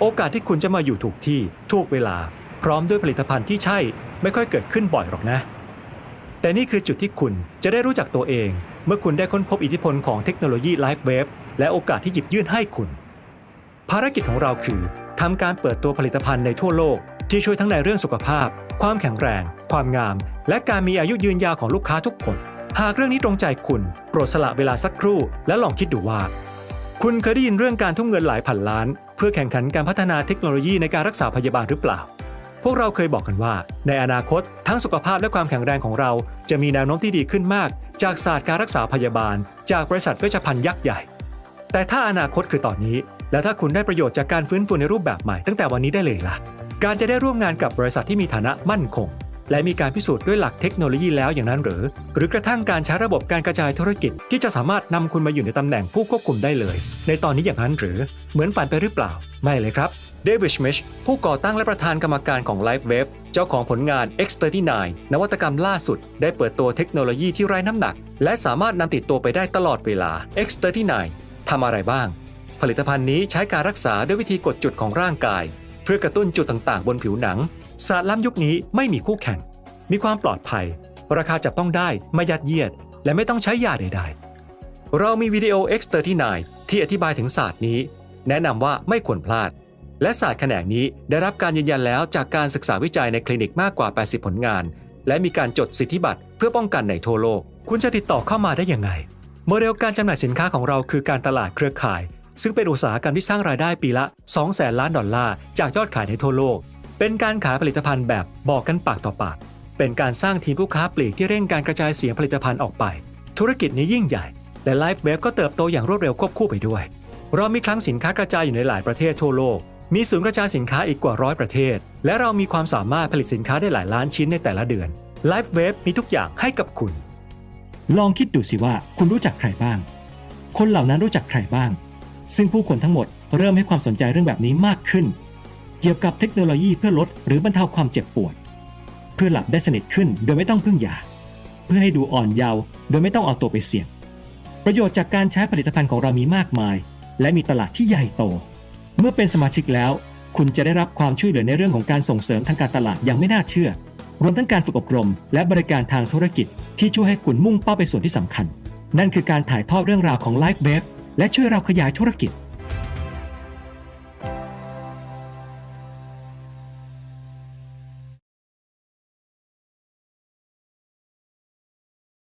โอกาสที่คุณจะมาอยู่ถูกที่ถูกเวลา พร้อมด้วยผลิตภัณฑ์ที่ใช่ไม่ค่อยเกิดขึ้นบ่อยหรอกนะ แต่นี่คือจุดที่คุณจะได้รู้จักตัวเอง เมื่อคุณได้ค้นพบอิทธิพลของเทคโนโลยีไลฟ์เวฟและโอกาสที่หยิบยื่นให้คุณ ภารกิจของเราคือทำการเปิดตัวผลิตภัณฑ์ในทั่วโลก ที่ช่วยทั้งในเรื่องสุขภาพ ความแข็งแรง ความงาม และการมีอายุยืนยาวของลูกค้าทุกคน หากเรื่องนี้ตรงใจคุณ โปรดสละเวลาสักครู่ และลองคิดดูว่า คุณเคยได้ยินเรื่องการทุ่มเงินหลายพันล้าน เพื่อแข่งขันการพัฒนาเทคโนโลยีในการรักษาพยาบาลหรือเปล่า พวกเราเคยบอกกันว่า ในอนาคต ทั้งสุขภาพและความแข็งแรงของเรา จะมีแนวโน้มที่ดีขึ้นมาก จากศาสตร์การรักษาพยาบาล จากบริษัทเวชภัณฑ์ยักษ์ใหญ่ แต่ถ้าอนาคตคือตอนนี้ แล้วถ้าคุณได้ประโยชน์จากการฟื้นฟูในรูปแบบใหม่ตั้งแต่วันนี้ได้เลยล่ะ การจะได้ร่วมงานกับบริษัทที่มีฐานะมั่นคง และมีการพิสูจน์ด้วยหลักเทคโนโลยีแล้วอย่างนั้นหรือ หรือกระทั่งการใช้ระบบการกระจายธุรกิจ ที่จะสามารถนำคุณมาอยู่ในตำแหน่งผู้ควบคุมได้เลย ในตอนนี้อย่างนั้นหรือ เหมือนฝันไปหรือเปล่า ไม่เลยครับเดวิดชมิชผู้ก่อตั้งและประธานกรรมการของ LifeWave เจ้าของผลงาน X39 นวัตกรรมล่าสุด ได้เปิดตัวเทคโนโลยีที่ไร้น้ำหนัก และสามารถนำติดตัวไปได้ตลอดเวลา X39 ทำอะไรบ้าง ผลิตภัณฑ์นี้ใช้การรักษาด้วยวิธีกดจุดของร่างกาย เพื่อกระตุ้นจุดต่างๆ บนผิวหนัง ศาสตร์ล้ำยุคนี้ไม่มีคู่แข่ง มีความปลอดภัย ราคาจับต้องได้ไม่ยัดเยียด และไม่ต้องใช้ยาใดๆ เรามีวิดีโอ X39 ที่อธิบายถึงศาสตร์นี้ แนะนำว่าไม่ควรพลาด และศาสตร์แขนงนี้ได้รับการยืนยันแล้วจากการศึกษาวิจัยในคลินิกมากกว่า 80 ผลงาน และมีการจดสิทธิบัตรเพื่อป้องกันในทั่วโลก คุณจะติดต่อเข้ามาได้ยังไง โมเดลการจำหน่ายสินค้าของเราคือการตลาดเครือข่าย ซึ่งเป็นอุตสาหกรรมที่สร้างรายได้ปีละ2แสนล้านดอลลาร์จากยอดขายในทั่วโลก เป็นการขายผลิตภัณฑ์แบบบอกกันปากต่อปาก เป็นการสร้างทีมผู้ค้าปลีกที่เร่งการกระจายเสียงผลิตภัณฑ์ออกไป ธุรกิจนี้ยิ่งใหญ่ และไลฟ์เวฟก็เติบโตอย่างรวดเร็วควบคู่ไปด้วย เรามีคลังสินค้ากระจายอยู่ในหลายประเทศทั่วโลก มีศูนย์กระจายสินค้าอีกกว่าร้อยประเทศ และเรามีความสามารถผลิตสินค้าได้หลายล้านชิ้นในแต่ละเดือน LifeWave มีทุกอย่างให้กับคุณ ลองคิดดูสิว่าคุณรู้จักใครบ้าง คนเหล่านั้นรู้จักใครบ้าง ซึ่งผู้คนทั้งหมดเริ่มให้ความสนใจเรื่องแบบนี้มากขึ้น เกี่ยวกับเทคโนโลยีเพื่อลดหรือบรรเทาความเจ็บปวด เพื่อหลับได้สนิทขึ้นโดยไม่ต้องพึ่งยา เพื่อให้ดูอ่อนเยาว์โดยไม่ต้องเอาตัวไปเสี่ยง ประโยชน์จากการใช้ผลิตภัณฑ์ของเรามีมากมาย และมีตลาดที่ใหญ่โต เมื่อเป็นสมาชิกแล้ว คุณจะได้รับความช่วยเหลือในเรื่องของการส่งเสริมทางการตลาดอย่างไม่น่าเชื่อ รวมทั้งการฝึกอบรม และบริการทางธุรกิจ ที่ช่วยให้คุณมุ่งเป้าไปส่วนที่สำคัญ นั่นคือการถ่ายทอดเรื่องราวของ Life w a v e และช่วยเราขยายธุรกิจ